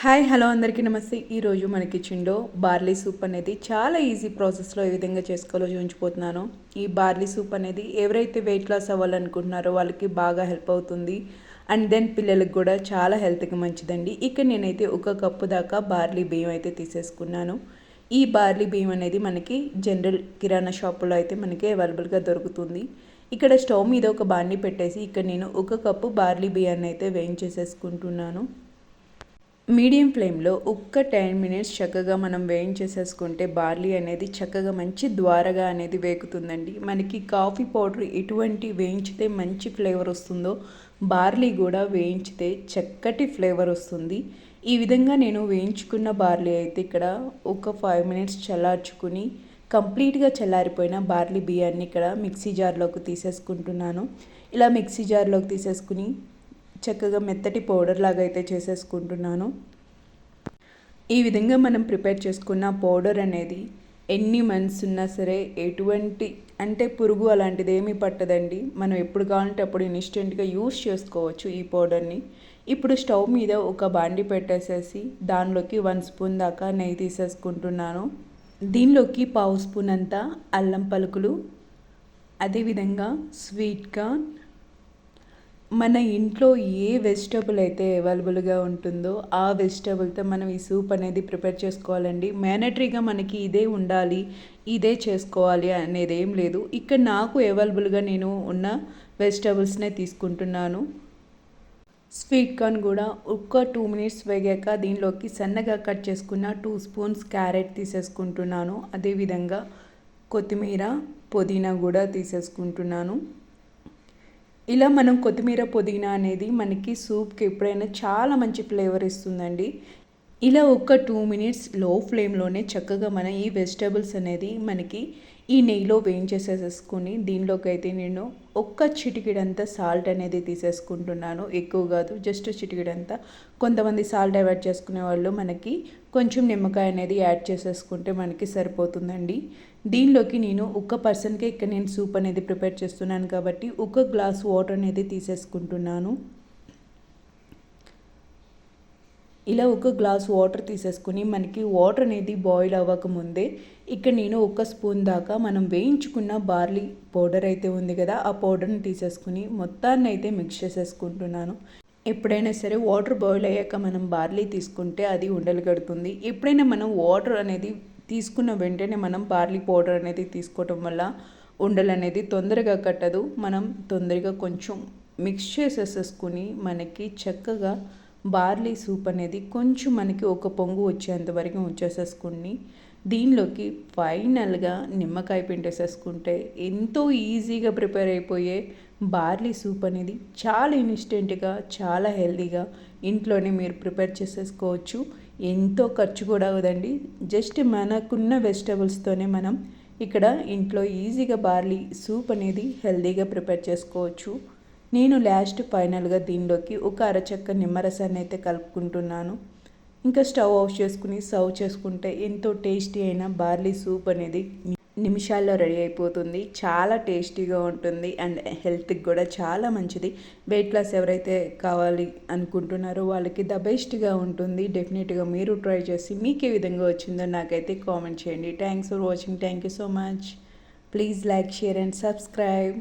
Hi hello అందరికీ నమస్తే. ఈరోజు మన కిచెన్లో బార్లీ సూప్ అనేది చాలా ఈజీ ప్రాసెస్లో ఏ విధంగా చేసుకోవాలో చూపించిపోతున్నాను ఈ బార్లీ సూప్ అనేది ఎవరైతే వెయిట్ లాస్ అవ్వాలనుకుంటున్నారో వాళ్ళకి బాగా హెల్ప్ అవుతుంది. అండ్ దెన్ పిల్లలకు కూడా చాలా హెల్త్కి మంచిదండి. ఇక్కడ నేనైతే ఒక కప్పు దాకా బార్లీ బియ్యం అయితే తీసేసుకున్నాను. ఈ బార్లీ బియ్యం అనేది మనకి జనరల్ కిరాణా షాపులో అయితే మనకి అవైలబుల్గా దొరుకుతుంది. ఇక్కడ స్టవ్ మీద ఒక బాండి పెట్టేసి ఇక్కడ నేను ఒక కప్పు బార్లీ బియ్యాన్ని అయితే వేయించేసేసుకుంటున్నాను. మీడియం ఫ్లేమ్లో ఒక్క టెన్ మినిట్స్ చక్కగా మనం వేయించేసేసుకుంటే బార్లీ అనేది చక్కగా మంచి ద్వారగా అనేది వేగుతుందండి. మనకి కాఫీ పౌడర్ ఎటువంటి వేయించితే మంచి ఫ్లేవర్ వస్తుందో బార్లీ కూడా వేయించితే చక్కటి ఫ్లేవర్ వస్తుంది. ఈ విధంగా నేను వేయించుకున్న బార్లీ అయితే ఇక్కడ ఒక ఫైవ్ మినిట్స్ చల్లార్చుకుని కంప్లీట్గా చల్లారిపోయిన బార్లీ బియ్యాన్ని ఇక్కడ మిక్సీ జార్లోకి తీసేసుకుంటున్నాను. ఇలా మిక్సీ జార్లోకి తీసేసుకుని చక్కగా మెత్తటి పౌడర్ లాగా అయితే చేసేసుకుంటున్నాను. ఈ విధంగా మనం ప్రిపేర్ చేసుకున్న పౌడర్ అనేది ఎన్ని మంత్స్ ఉన్నా సరే ఎటువంటి అంటే పురుగు అలాంటిది ఏమీ పట్టదండి. మనం ఎప్పుడు కావాలంటే అప్పుడు ఇన్స్టెంట్గా యూస్ చేసుకోవచ్చు ఈ పౌడర్ని. ఇప్పుడు స్టవ్ మీద ఒక బాండి పెట్టేసేసి దానిలోకి వన్ స్పూన్ దాకా నెయ్యి తీసేసుకుంటున్నాను. దీనిలోకి పావు స్పూన్ అంతా అల్లం పలుకులు అదేవిధంగా స్వీట్ కార్న్ మన ఇంట్లో ఏ వెజిటబుల్ అయితే అవైలబుల్గా ఉంటుందో ఆ వెజిటబుల్తో మనం ఈ సూప్ అనేది ప్రిపేర్ చేసుకోవాలండి. మ్యానటరీగా మనకి ఇదే ఉండాలి ఇదే చేసుకోవాలి అనేది ఏం లేదు. ఇక్కడ నాకు అవైలబుల్గా నేను ఉన్న వెజిటబుల్స్నే తీసుకుంటున్నాను. స్వీట్ కార్న్ కూడా ఒక్క టూ మినిట్స్ వేగాక దీనిలోకి సన్నగా కట్ చేసుకున్న టూ స్పూన్స్ క్యారెట్ తీసేసుకుంటున్నాను. అదేవిధంగా కొత్తిమీర పుదీనా కూడా తీసేసుకుంటున్నాను. ఇలా మనం కొత్తిమీర పుదీనా అనేది మనకి సూప్కి ఎప్పుడైనా చాలా మంచి ఫ్లేవర్ ఇస్తుందండి. ఇలా ఒక టూ మినిట్స్లో ఫ్లేమ్లోనే చక్కగా మన ఈ వెజిటేబుల్స్ అనేది మనకి ఈ నెయ్యిలో వేయించేసేసుకుని దీనిలోకి అయితే నేను ఒక్క చిటికిడంతా సాల్ట్ అనేది తీసేసుకుంటున్నాను. ఎక్కువ కాదు జస్ట్ చిటికిడంతా. కొంతమంది సాల్ట్ అవాయిడ్ చేసుకునే వాళ్ళు మనకి కొంచెం నిమ్మకాయ అనేది యాడ్ చేసేసుకుంటే మనకి సరిపోతుందండి. దీనిలోకి నేను ఒక పర్సన్కి ఇక్కడ నేను సూప్ అనేది ప్రిపేర్ చేస్తున్నాను కాబట్టి ఒక గ్లాస్ వాటర్ అనేది తీసేసుకుంటున్నాను. ఇలా ఒక గ్లాస్ వాటర్ తీసేసుకుని మనకి వాటర్ అనేది బాయిల్ అవ్వకముందే ఇక్కడ నేను ఒక స్పూన్ దాకా మనం వేయించుకున్న బార్లీ పౌడర్ అయితే ఉంది కదా ఆ పౌడర్ని తీసేసుకుని మొత్తాన్ని అయితే మిక్స్ చేసేసుకుంటున్నాను. ఎప్పుడైనా సరే వాటర్ బాయిల్ అయ్యాక మనం బార్లీ తీసుకుంటే అది ఉండలు కడుతుంది. ఎప్పుడైనా మనం వాటర్ అనేది తీసుకున్న వెంటనే మనం బార్లీ పౌడర్ అనేది తీసుకోవటం వల్ల ఉండలు అనేది తొందరగా కట్టదు. మనం తొందరగా కొంచెం మిక్స్ చేసేసేసుకుని మనకి చక్కగా బార్లీ సూప్ అనేది కొంచెం మనకి ఒక పొంగు వచ్చేంత వరకు ఉంచేసేసుకుని దీనిలోకి ఫైనల్గా నిమ్మకాయ పిండేసేసుకుంటే ఎంతో ఈజీగా ప్రిపేర్ అయిపోయే బార్లీ సూప్ అనేది చాలా ఇన్స్టెంట్గా చాలా హెల్తీగా ఇంట్లోనే మీరు ప్రిపేర్ చేసేసుకోవచ్చు. ఎంతో ఖర్చు కూడా అవదండి జస్ట్ మనకున్న వెజిటబుల్స్తోనే మనం ఇక్కడ ఇంట్లో ఈజీగా బార్లీ సూప్ అనేది హెల్తీగా ప్రిపేర్ చేసుకోవచ్చు. నేను లాస్ట్ ఫైనల్గా దీనిలోకి ఒక అరచక్క నిమ్మరసాన్ని అయితే కలుపుకుంటున్నాను. ఇంకా స్టవ్ ఆఫ్ చేసుకుని సర్వ్ చేసుకుంటే ఎంతో టేస్టీ అయిన బార్లీ సూప్ అనేది నిమిషాల్లో రెడీ అయిపోతుంది. చాలా టేస్టీగా ఉంటుంది అండ్ హెల్త్కి కూడా చాలా మంచిది. వెయిట్ లాస్ ఎవరైతే కావాలి అనుకుంటున్నారో వాళ్ళకి ద బెస్ట్గా ఉంటుంది. డెఫినెట్గా మీరు ట్రై చేసి మీకు ఏ విధంగా వచ్చిందో నాకైతే కామెంట్ చేయండి. Thanks for watching thank you so much please like share and subscribe